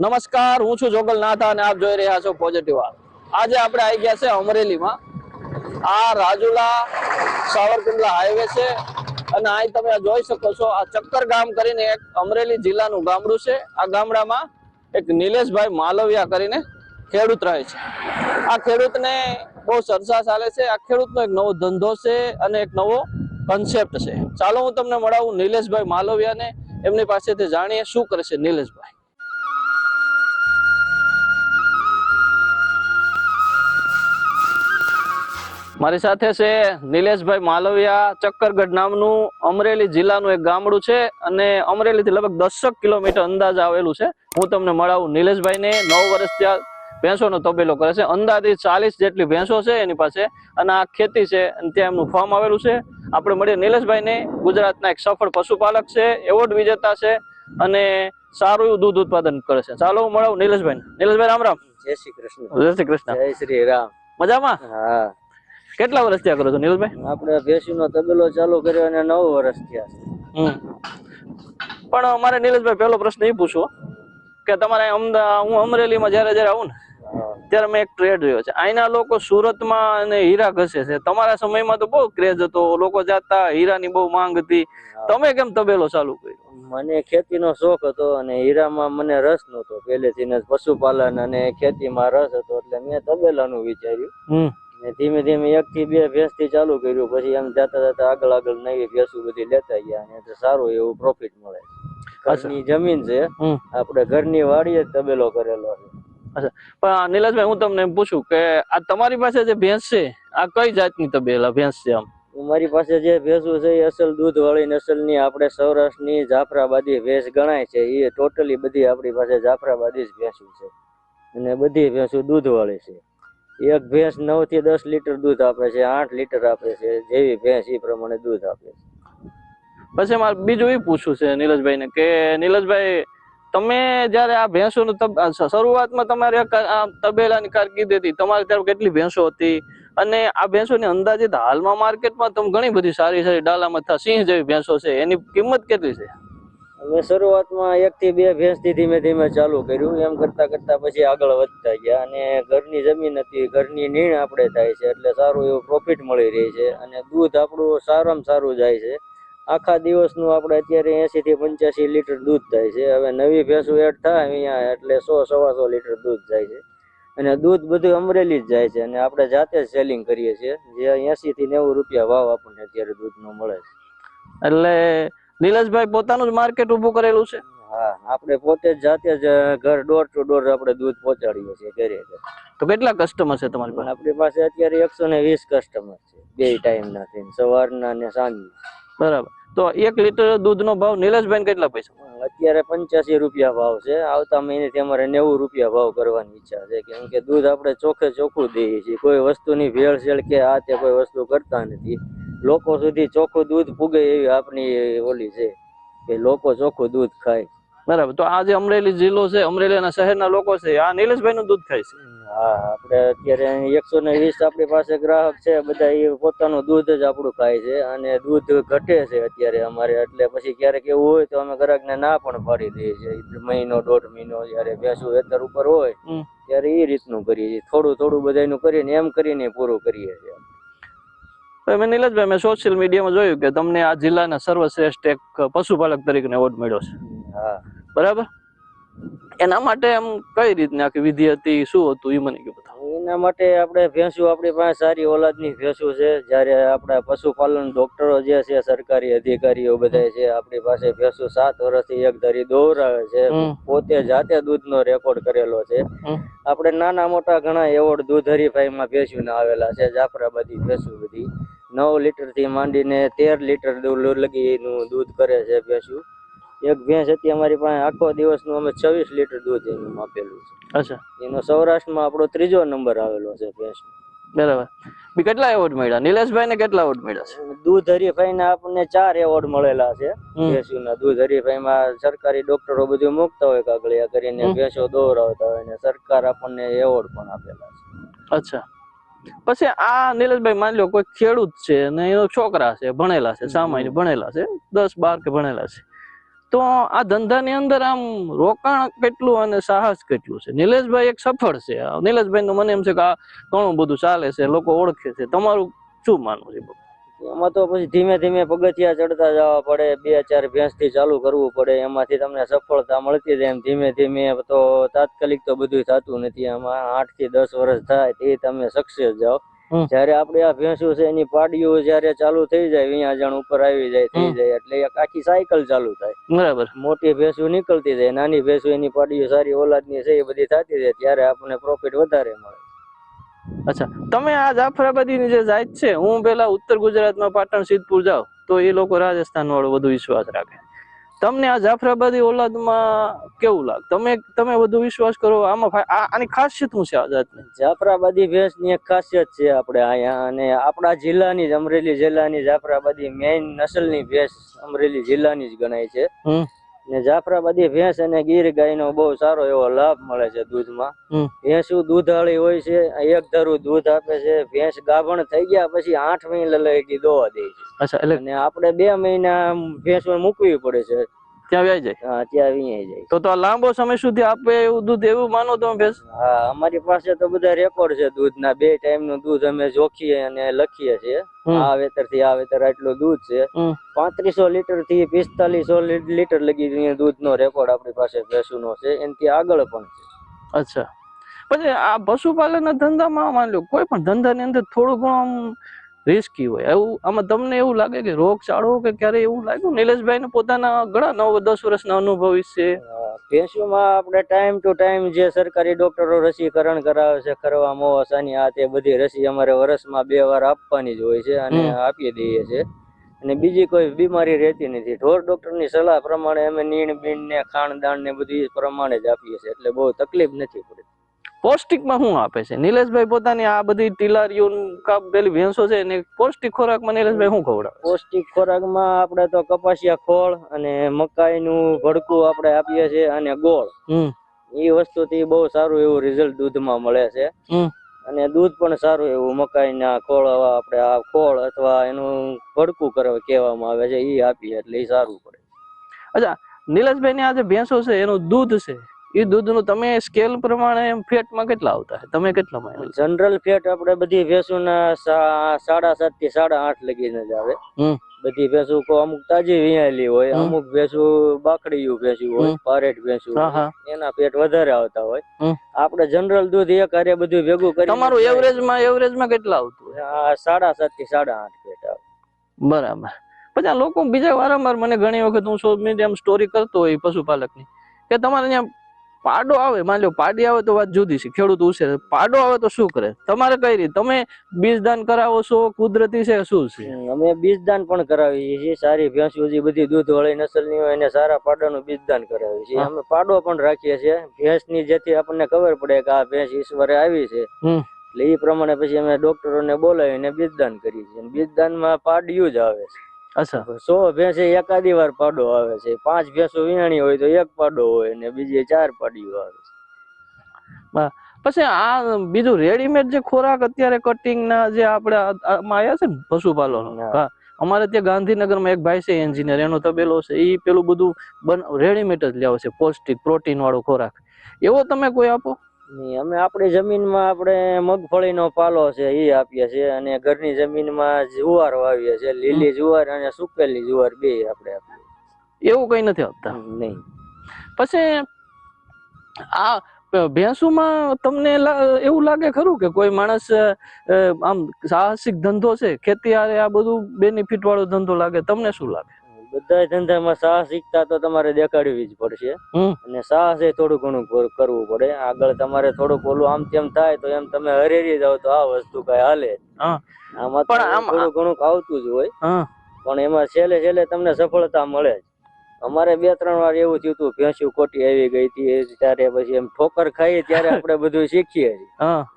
નમસ્કાર, હું છું જોગલ નાથા અને આપ જોઈ રહ્યા છો પોઝિટિવ આજે આપણે આવી ગયા છે અમરેલીમાં. આ રાજુલા સાવરકુંડલા હાઈવે છે અને અહીં તમે જોઈ શકો છો, આ ચક્કર ગામ કરીને એક અમરેલી જિલ્લાનું ગામડું છે. આ ગામડામાં એક નિલેશભાઈ માલવિયા કરીને ખેડૂત રહે છે. આ ખેડૂતને બહુ સરસા ચાલે છે. આ ખેડૂતનો એક નવો ધંધો છે અને એક નવો કન્સેપ્ટ છે. ચાલો હું તમને મળાવું નિલેશભાઈ માલવિયાને. એમની પાસેથી જાણીએ શું કરે છે નિલેશભાઈ. મારી સાથે છે નિલેશભાઈ માલવિયા ચક્કરગઢ નામનું અમરેલી જિલ્લાનું એક ગામડું છે અને અમરેલીથી લગભગ દસક કિલોમીટર અંદાજ આવેલું છે. હું તમને મળાવું નિલેશભાઈને નવ વર્ષ ત્યાં ભેંસોનો તબેલો કરે છે. અંદાજે ચાલીસ જેટલી ભેંસો છે એની પાસે અને આ ખેતી છે અને ત્યાં એમનું ફાર્મ આવેલું છે. આપણે મળીએ નિલેશભાઈને. ગુજરાતના એક સફળ પશુપાલક છે એવોર્ડ વિજેતા છે અને સારું એવું દૂધ ઉત્પાદન કરે છે. ચાલો હું મળાવું નિલેશભાઈ નિલેશભાઈ રામ રામ. જય શ્રી કૃષ્ણ. જય શ્રી કૃષ્ણ. જય શ્રી રામ. મજામાં? હા. કેટલા વર્ષ થયા કરો છો નિલેશભાઈ આપણે ભેંસુનો તબેલો ચાલુ કર્યો અને નવ વર્ષ થયા હમ. પણ અમારે નિલેશભાઈ પહેલો પ્રશ્ન એ પૂછવો કે તમારે અમદાવાદ હું અમરેલીમાં જ્યારે જ્યારે આવું ને ત્યારે મેં એક ટ્રેડ જોયો છે. અહીંના લોકો સુરતમાં અને હીરા ઘસે છે. તમારા સમયમાં તો બહુ ક્રેઝ હતો. લોકો જાતા હીરાની બહુ માંગ હતી. તમે કેમ તબેલો ચાલુ કર્યો? મને ખેતીનો શોખ હતો અને હીરામાં મને રસ નહોતો. પહેલેથી જ પશુપાલન અને ખેતીમાં રસ હતો એટલે મેં તબેલાનું વિચાર્યું. ને ધીમે ધીમે એક થી બે ભેંસથી ચાલુ કર્યું. પછી એમ જતા જતા આગળ આગળ નવી ભેંસું બધી લેતા ગયા અને તો સારું એવું પ્રોફિટ મળે. ઘરની જમીન છે. આપણે ઘરની વાડીએ જ તબેલો કરેલો છે. પણ આ નિલેશભાઈ હું તમને પૂછું કે આ તમારી પાસે જે ભેંસ છે આ કઈ જાતની તબેલા ભેંસ છે આમ? મારી પાસે જે ભેંસું છે એ અસલ દૂધ વાળી નસલની આપણે સૌરાષ્ટ્રની જાફરાબાદી ભેંસ ગણાય છે. એ ટોટલી બધી આપણી પાસે જાફરાબાદી જ ભેંસું છે. અને બધી ભેંસું દૂધ વાળી છે. એક ભેંસ નવથી દસ લીટર દૂધ આપે છે, આઠ લીટર આપે છે, જેવી ભેંસ એ પ્રમાણે દૂધ આપે છે. પછી મારે બીજું એ પૂછવું છે નિલેશભાઈને કે નીલજભાઈ, તમે જ્યારે આ તબ શરૂઆતમાં તમારે તબેલાની કારકિર્દી હતી, તમારે ત્યારે કેટલી ભેંસો હતી? અને આ ભેંસોની અંદાજિત હાલમાં માર્કેટમાં તમે ઘણી બધી સારી સારી ડાલામાં થા સિંહ જેવી ભેંસો છે, એની કિંમત કેટલી છે? અમે શરૂઆતમાં એક થી બે ભેંસથી ધીમે ધીમે ચાલુ કર્યું. એમ કરતા કરતા પછી આગળ વધતા ગયા અને ઘરની જમીન હતી, ઘરની નીણ આપણે થાય છે એટલે સારું એવું પ્રોફિટ મળી રહી છે અને દૂધ આપણું સારામાં સારું જાય છે. આખા દિવસનું આપણે અત્યારે એસી થી પંચ્યાસી લીટર દૂધ થાય છે. હવે નવી ભેંસું એડ થાય અહીંયા એટલે સો સવા સો લીટર દૂધ જાય છે. અને દૂધ બધું અમરેલી જ જાય છે અને આપણે જાતે જ સેલિંગ કરીએ છીએ. જે એસી થી નેવું રૂપિયા ભાવ આપણને અત્યારે દૂધનો મળે છે. એટલે નિલેશભાઈ પોતાનું જ માર્કેટ ઊભું કરેલું છે? હા આપણે પોતે જ જાતે જ ઘર ડોર ટુ ડોર આપણે દૂધ પહોંચાડીએ છીએ ઘરે. તો કેટલા કસ્ટમર છે તમારી પાસે? આપણી પાસે અત્યારે એકસો ને વીસ કસ્ટમર છે બે ટાઈમ ના થઈને સવારના ને સાંજના. બરાબર. તો એક લીટર દૂધનો ભાવ નિલેશભાઈ કેટલા પૈસા? અત્યારે પંચ્યાસી રૂપિયા ભાવ છે આવતા મહિને અમારે નેવું રૂપિયા ભાવ કરવાની ઈચ્છા છે કેમ કે દૂધ આપણે ચોખ્ખે ચોખ્ખું દઈએ છીએ કોઈ વસ્તુની ભેળસેળ કે આ તે કોઈ વસ્તુ કરતા નથી. લોકો સુધી ચોખ્ખું દૂધ પુગે એવી આપણી ઓલી છે કે લોકો ચોખ્ખું દૂધ ખાય. બરાબર. તો આ જે અમરેલી જિલ્લો છે અમરેલીના શહેરના લોકો છે આ નિલેશભાઈ નું દૂધ ખાય છે? હા આપણે અત્યારે એકસો ને વીસ આપણી પાસે ગ્રાહક છે બધા એ પોતાનું દૂધ જ આપણું ખાય છે અને દૂધ ઘટે છે અત્યારે અમારે. એટલે પછી ક્યારેક એવું હોય તો અમે ગ્રાહકને ના પણ પાડી દઈએ છીએ. મહિનો દોઢ મહિનો જયારે ભેંસું વેતર ઉપર હોય ત્યારે એ રીતનું કરીએ છીએ. થોડું થોડું બધાનું કરીને એમ કરીને પૂરું કરીએ છીએ. તો મેં નીલજભાઈ મેં સોશિયલ મીડિયામાં જોયું કે તમને આ જિલ્લાના સર્વશ્રેષ્ઠ એક પશુપાલક તરીકે એવોર્ડ મળ્યો છે. હા. બરાબર? એના માટે એમ કઈ રીતની આખી વિધિ હતી શું હતું એ મને બતાવો. એના માટે આપણે ભેંસું આપણી પાસે સારી ઓલાદની ભેંસું છે. જ્યારે આપણા પશુપાલન ડોક્ટરો જે છે સરકારી અધિકારીઓ બધા છે આપણી પાસે ભેંસું સાત વર્ષથી એક ધરી દોરાવે છે. પોતે જાતે દૂધનો રેકોર્ડ કરેલો છે. આપણે નાના મોટા ઘણા એવોર્ડ દૂધ હરીફાઈમાં ભેંસુના આવેલા છે જાફરાબાદી ભેંસું બધી. નવ લીટરથી માંડીને તેર લીટર દૂધ લગીનું દૂધ કરે છે ભેંસું. એક ભેંસ હતી અમારી પાસે આખો દિવસનું અમે છવ્વીસ લીટર દૂધ એનું માપેલું છે. અચ્છા. એનો સૌરાષ્ટ્રમાં આપણો ત્રીજો નંબર આવેલો છે ભેંસુ. બરાબર. બી કેટલા એવોર્ડ મળ્યા? નિલેશભાઈ ને કેટલા એવોર્ડ મળ્યા છે? દૂધ હરીફાઈના આપણને ચાર એવોર્ડ મળેલા છે. ભેંસુના. દૂધ હરીફાઈમાં સરકારી ડોક્ટરો બધું મૂકતા હોય કાગળિયા કરીને ભેંસો દોરાવતા હોય ને સરકાર આપણને એવોર્ડ પણ આપેલા છે. અચ્છા. પછી આ નિલેશભાઈ માની લો કોઈ ખેડૂત છે અને એનો છોકરા છે, ભણેલા છે, સામાન્ય ભણેલા છે, દસ બાર કે ભણેલા છે. તો આ ધંધાની અંદર આમ રોકાણ કેટલું અને સાહસ કેટલું છે? નિલેશભાઈ એક સફળ છે. નિલેશભાઈ નું મને એમ છે કે આ ઘણું બધું ચાલે છે, લોકો ઓળખે છે. તમારું શું માનવું છે એમાં તો પછી ધીમે ધીમે પગથિયા ચડતા જવા પડે. બે ચાર ભેંસથી ચાલુ કરવું પડે. એમાંથી તમને સફળતા મળતી જાય એમ. ધીમે ધીમે તો તાત્કાલિક તો બધું થતું નથી. એમાં આઠથી દસ વર્ષ થાય તે તમે સક્સેસ જાઓ. જયારે આપણે આ ભેંસું છે એની પાડીઓ જયારે ચાલુ થઈ જાય અહીંયા જણ ઉપર આવી જાય થઈ જાય એટલે એક આખી સાયકલ ચાલુ થાય. બરાબર. મોટી ભેંસું નીકળતી જાય નાની ભેંસું એની પાડીઓ સારી ઓલાદની છે એ બધી થતી જાય. ત્યારે આપણને પ્રોફિટ વધારે મળે. અચ્છા તમે આ જાફરાબાદીની જે જાત છે હું પેલા ઉત્તર ગુજરાતમાં પાટણ સિદ્ધપુર જાઉં તો એ લોકો રાજસ્થાન વાળો વધુ વિશ્વાસ રાખે. તમને આ જાફરાબાદી ઓલાદમાં કેવું લાગે? તમે તમે વધુ વિશ્વાસ કરો આમાં આની ખાસિયત શું છે આ જાતની? જાફરાબાદી ભેંસની એક ખાસિયત છે આપણે અહીંયા અને આપણા જિલ્લાની જ અમરેલી જિલ્લાની જાફરાબાદી મેઇન નસલની ભેંસ અમરેલી જિલ્લાની જ ગણાય છે. ને જાફરાબાદી ભેંસ અને ગીર ગાયનો બહુ સારો એવો લાભ મળે છે દૂધમાં. ભેંસું દૂધાળી હોય છે એક ધારું દૂધ આપે છે ભેંસ ગાભણ થઈ ગયા પછી આઠ મહિના લગી દોવા દે છે. આપડે અને આપણે બે મહિના ભેંસ મૂકવી પડે છે. ત્યાં વ્યાઈ જાય? હા, ત્યાં વીણાઈ જાય. તો તો લાંબો સમય સુધી આપે એવું દૂધ એવું માનો તમે ભેંસ? હા અમારી પાસે તો બધા રેકોર્ડ છે દૂધના. બે ટાઈમનું દૂધ અમે જોખીએ અને લખીએ છીએ. આ વેતરથી આ વેતર આટલું દૂધ છે. પાંત્રીસો લીટરથી પિસ્તાલીસો લીટર લગી દૂધ નો રેકોર્ડ આપણી પાસે ભેંસુનો છે. એનાથી આગળ પણ છે. અચ્છા. પછી આ પશુપાલનના ધંધામાં માની લો કોઈ પણ ધંધાની અંદર થોડું ઘણું રિસ્કી હોય. એવું આમાં તમને એવું લાગે કે રોગચાળો કે ક્યારે એવું લાગ્યું? નિલેશભાઈ ને પોતાના ઘણા નવ દસ વર્ષના અનુભવી છે હા, આપણે ટાઈમ ટુ ટાઈમ જે સરકારી ડોક્ટરો રસીકરણ કરાવે છે કરવા મોસાની આ તે બધી રસી અમારે વર્ષમાં બે વાર આપવાની જ હોય છે અને આપી દઈએ છે અને બીજી કોઈ બીમારી રહેતી નથી. ઢોર ડોક્ટરની સલાહ પ્રમાણે અમે નીણ બીણ ને ખાણદાણ ને બધું પ્રમાણે જ આપીએ છીએ. એટલે બહુ તકલીફ નથી પડતી. પૌષ્ટિકમાં શું આપે છે? નિલેશભાઈ પોતાની આ બધી ટીલારીઓ પેલી ભેંસો છે એને પૌષ્ટિક ખોરાકમાં નિલેશભાઈ શું ખવડાવે? પૌષ્ટિક ખોરાકમાં આપણે તો કપાસિયા ખોળ અને મકાઈનું ભડકું આપણે આપીએ છીએ અને ગોળ. એ વસ્તુથી બહુ સારું એવું રિઝલ્ટ દૂધમાં મળે છે. અને દૂધ પણ સારું એવું મકાઈના ખોળ આપણે આ ખોળ અથવા એનું ભડકું કરે કહેવામાં આવે છે એ આપીએ એટલે એ સારું પડે. અચ્છા નિલેશભાઈ ની આ જે ભેંસો છે એનું દૂધ છે એ દૂધનું તમે સ્કેલ પ્રમાણે ફેટમાં કેટલા આવતા તમે કેટલા માં જનરલ ફેટ આપણે બધી ભેંસુના ના સાડા સાતથી સાડા આઠ લગીને જ આવે. બધી ભેંસુ કો અમુક તાજી વિયાલી હોય અમુક ભેંસુ બાકડીયું ભેંસુ હોય પારેટ ભેંસુ એના પેટ વધારે આવતા હોય. આપણે જનરલ દૂધ એક હારે બધું ભેગું કરી તમારું એવરેજમાં એવરેજમાં કેટલા આવતું સાડા સાતથી સાડા આઠ પેટ આવે. બરાબર. પછી આ લોકો બીજા વારંવાર મને ઘણી વખત હું સોશિયલ મીડિયામાં સ્ટોરી કરતો હોય પશુપાલકની કે તમારે ત્યાં પાડો આવે માની લો પાડી આવે તો વાત જુદી છે ખેડૂત ઉછેર. પાડો આવે તો શું કરે? તમારે કઈ રીતે? તમે બીજદાન કરાવો છો કુદરતી છે શું છે? અમે બીજદાન પણ કરાવીએ છીએ સારી ભેંસુ જે બધી દૂધ વાળી નસલની હોય એને સારા પાડાનું બીજદાન કરાવીએ છીએ. અમે પાડો પણ રાખીએ છીએ. ભેંસની જેથી આપણને ખબર પડે કે આ ભેંસ ઈશ્વરે આવી છે. એટલે એ પ્રમાણે પછી અમે ડોક્ટરોને બોલાવીને બીજદાન કરીએ છીએ. બીજદાન બીજદાનમાં પાડિયું જ આવે છે. અચ્છા. સો ભેંસે એકાદી વાર પાડો આવે છે. પાંચ ભેંસો વીણાણી હોય તો એક પાડો હોય ને બીજી ચાર પાડીઓ આવે છે. પછી આ બીજું રેડીમેડ જે ખોરાક અત્યારે કટિંગ ના જે આપણે આવ્યા છે ને પશુપાલન અમારે ત્યાં ગાંધીનગરમાં એક ભાઈ છે એન્જિનિયર એનો તબેલો છે એ પેલું બધું રેડીમેડ જ લેવો છે પૌષ્ટિક પ્રોટીન વાળો ખોરાક. એવો તમે કોઈ આપો? અમે આપણી જમીનમાં આપણે મગફળીનો પાલો છે એ આપીએ છીએ અને ઘરની જમીનમાં જુવાર વાવીએ છીએ લીલી જુવાર અને સુકેલી જુવાર બે આપણે એવું કઈ નથી આપતા? નહીં. પછી આ ભેંસુમાં તમને એવું લાગે ખરું કે કોઈ માણસ આમ સાહસિક ધંધો છે? ખેતી આ બધું બેનિફિટ વાળો ધંધો લાગે. તમને શું લાગે? બધા ધંધામાં સાહસિકતા તો તમારે દેખાડવી જ પડશે. અને સાહસ એ થોડું ઘણું કરવું પડે. આગળ તમારે થોડુંક ઓલું આમ તેમ થાય તો એમ તમે હરેરી જાવ તો આ વસ્તુ કઈ હાલે. આમાં થોડું ઘણું આવતું જ હોય. પણ એમાં છેલ્લે છેલ્લે તમને સફળતા મળે જ. અમારે બે ત્રણ વાર એવું થયું હતું ભેંસું ખોટી આવી ગઈ હતી ત્યારે પછી એમ ઠોકર ખાઈએ ત્યારે આપણે બધું શીખીએ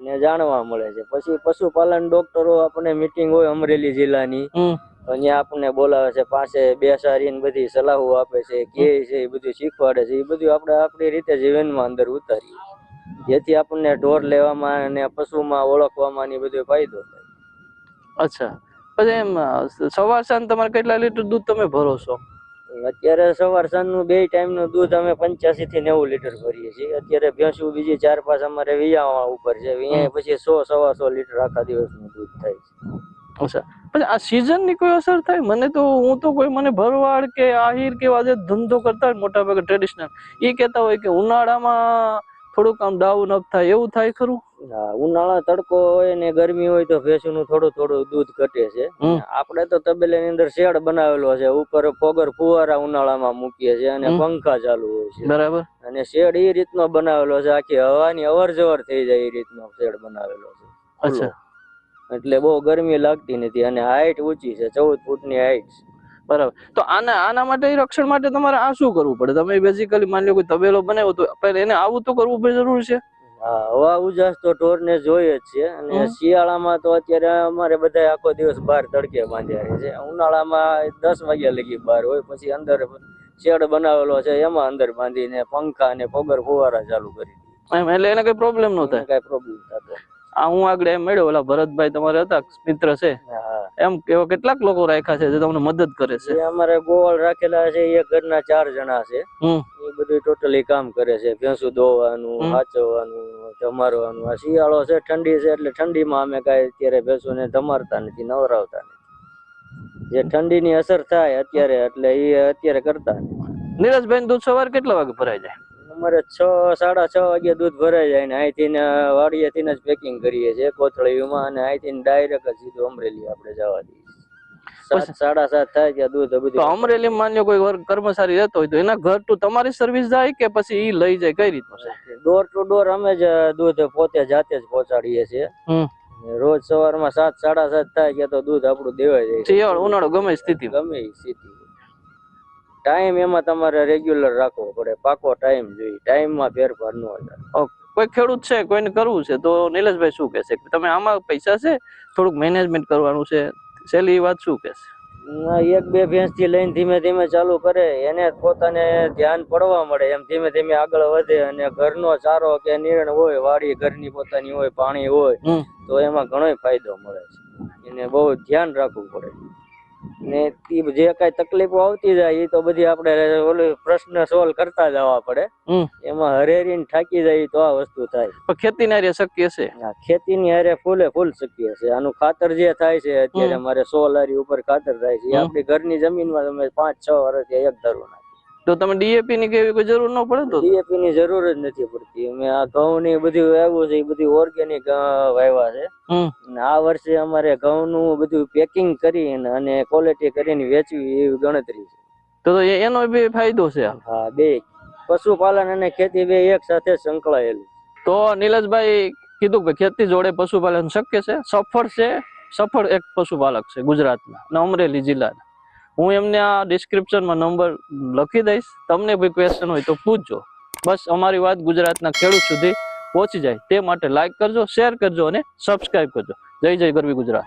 ને જાણવા મળે છે. પછી પશુપાલન ડોક્ટરો આપણને મીટિંગ હોય અમરેલી જિલ્લાની. ત્યાં આપણને બોલાવે છે પાસે બેસાડીને બધી સલાહો આપે છે કે છે એ બધું શીખવાડે છે એ બધું આપણે આપણી રીતે જીવનમાં અંદર ઉતારીએ. જેથી આપણને ઢોર લેવામાં અને પશુમાં ઓળખવામાં એ બધો ફાયદો થાય. અચ્છા. પછી એમ સવાર સાંજ તમારે કેટલા લીટર દૂધ તમે ભરો છો? અત્યારે સવાર સાંજનું બે ટાઈમનું દૂધ અમે પંચ્યાસી થી નેવું લીટર ભરીએ છીએ. અત્યારે ભેંસું બીજી ચાર પાંચ અમારે વિયાવા ઉપર છે. વિયા પછી સો સવા સો લીટર આખા દિવસનું દૂધ થાય છે. અચ્છા. પછી આ સિઝનની ની કોઈ અસર થાય? મને તો હું તો કોઈ મને ભરવાડ કે આહિર કે આજે ધંધો કરતા હોય મોટા ભાગે ટ્રેડિશનલ એ કહેતા હોય કે ઉનાળામાં થોડુંક આમ ડાઉન અપ થાય. એવું થાય ખરું? ઉનાળા તડકો હોય ને ગરમી હોય તો ભેંસું નું થોડું થોડું દૂધ ઘટે છે. આપણે તો તબેલાની અંદર શેડ બનાવેલો છે. ઉપર ફોગર ફુવારા ઉનાળામાં મૂકીએ છીએ અને પંખા ચાલુ હોય છે. બરાબર. અને શેડ એ રીતનો બનાવેલો છે. આખી હવાની અવર જવર થઈ જાય એ રીતનો શેડ બનાવેલો છે. અચ્છા. એટલે બહુ ગરમી લાગતી નથી અને હાઈટ ઊંચી છે ચૌદ ફૂટની હાઈટ બરાબર. તો આના આના માટે રક્ષણ માટે તમારે આ શું કરવું પડે? તમે બેઝિકલી માની લો કોઈ તબેલો બનાવ્યો તો પહેલા એને આવું તો કરવું જરૂર છે? હા હવા ઉજાસ તો ઢોરને જોઈએ જ છે અને શિયાળામાં તો અત્યારે અમારે બધા આખો દિવસ બહાર તડકે બાંધ્યા રહે છે. ઉનાળામાં દસ વાગ્યા લગી બહાર હોય પછી અંદર શેડ બનાવેલો છે એમાં અંદર બાંધીને પંખા અને પગર ફુવારા ચાલુ કરી એમ એટલે એને કઈ પ્રોબ્લેમ ન થાય? કઈ પ્રોબ્લેમ થતો આ હું આગળ એમ મળ્યો ઓલા ભરતભાઈ તમારે હતા મિત્ર છે. એમ એવા કેટલાક લોકો રાખ્યા છે જે તમને મદદ કરે છે. અમારે ગોવાળ રાખેલા છે એ ઘરના ચાર જણા છે. એ બધું ટોટલી કામ કરે છે ભેંસું દોવાનું હમ. ધમારવાનું આ શિયાળો છે ઠંડી છે એટલે ઠંડીમાં અમે કાંઈ અત્યારે ભેંસુને ધમારતા નથી નવરાવતા નથી. જે ઠંડીની અસર થાય અત્યારે એટલે એ અત્યારે કરતા નથી. નીરજભાઈ દૂધ સવાર કેટલા વાગે ભરાઈ જાય? અમારે છ સાડા છ વાગે દૂધ ભરાઈ જાય ને અહીંથી વાડીએ વાડીએથી જ પેકિંગ કરીએ છીએ કોથળીમાં અને અહીંથી ડાયરેક્ટ સીધું અમરેલી આપણે જવા દઈએ સાડા સાત થાય ત્યાં દૂધ બધું અમરેલી માની લો કોઈ કર્મચારી રહેતો હોય તો એના ઘર ટુ તમારી સર્વિસ જાય કે પછી ઈ લઈ જાય? કઈ રીતનું છે? ડોર ટુ ડોર અમે જ દૂધ પોતે જાતે જ પહોંચાડીએ છીએ. રોજ સવારમાં સાત સાડા સાત થાય કે તો દૂધ આપણું દેવાય જાય. શિયાળ ઉનાળો ગમે સ્થિતિ ગમે એ સ્થિતિ ટાઈમ એમાં તમારે રેગ્યુલર રાખવો પડે. પાકો ટાઈમ જોઈએ. ટાઈમમાં ફેરફાર ન હોય કોઈ ખેડૂત છે કોઈને કરવું છે તો નિલેશભાઈ શું કહેશે? કે તમે આમાં પૈસા છે? થોડુંક મેનેજમેન્ટ કરવાનું છે. છેલ્લી વાત શું કહેશે? એક બે ભેંસથી લઈને ધીમે ધીમે ચાલુ કરે. એને પોતાને ધ્યાન પડવા મળે. એમ ધીમે ધીમે આગળ વધે અને ઘરનો ચારો કે નિર્ણ હોય વાડી ઘરની પોતાની હોય પાણી હોય તો એમાં ઘણો ફાયદો મળે છે. એને બહુ ધ્યાન રાખવું પડે. ને ઈ જે કઈ તકલીફો આવતી જાય એ તો બધી આપણે ઓલું પ્રશ્ન સોલ્વ કરતા જવા પડે. એમાં એમાં હરેરીને થાકી જાય તો આ વસ્તુ થાય. પણ ખેતી ના હારે શક્ય છે? ખેતી ખેતીની હારે ફૂલે ફૂલ શક્ય છે. આનું ખાતર જે થાય છે અત્યારે અમારે મારે સો લારી ઉપર ખાતર થાય છે. આપણી ઘરની જમીનમાં તમે પાંચ છ વર્ષથી એક ધરું તો તમે ડીએપી ની કેવી કોઈ જરૂર ન પડે તો? ડીએપી ની જરૂર જ નથી પડતી. અમે આ ઘઉં ની બધું વાવ્યું છે એ બધી ઓર્ગેનિક વાવ્યા છે. આ વર્ષે અમારે ઘઉં નું બધું પેકિંગ કરી અને ક્વોલિટી કરીને વેચવી એવી ગણતરી છે. તો એનો બી ફાયદો છે હા બે. પશુપાલન અને ખેતી બે એક સાથે સંકળાયેલું તો નીલજભાઈ કીધું કે ખેતી જોડે પશુપાલન શક્ય છે? સફળ છે? સફળ એક પશુપાલક છે ગુજરાતના અને અમરેલી જિલ્લાના. હું એમને આ ડિસ્ક્રિપ્શનમાં નંબર લખી દઈશ. તમને કોઈ ક્વેશ્ચન હોય તો પૂછજો. બસ અમારી વાત ગુજરાતના ખેડૂત સુધી પહોંચી જાય. તે માટે લાઇક કરજો શેર કરજો અને સબસ્ક્રાઇબ કરજો. જય જય ગરવી ગુજરાત.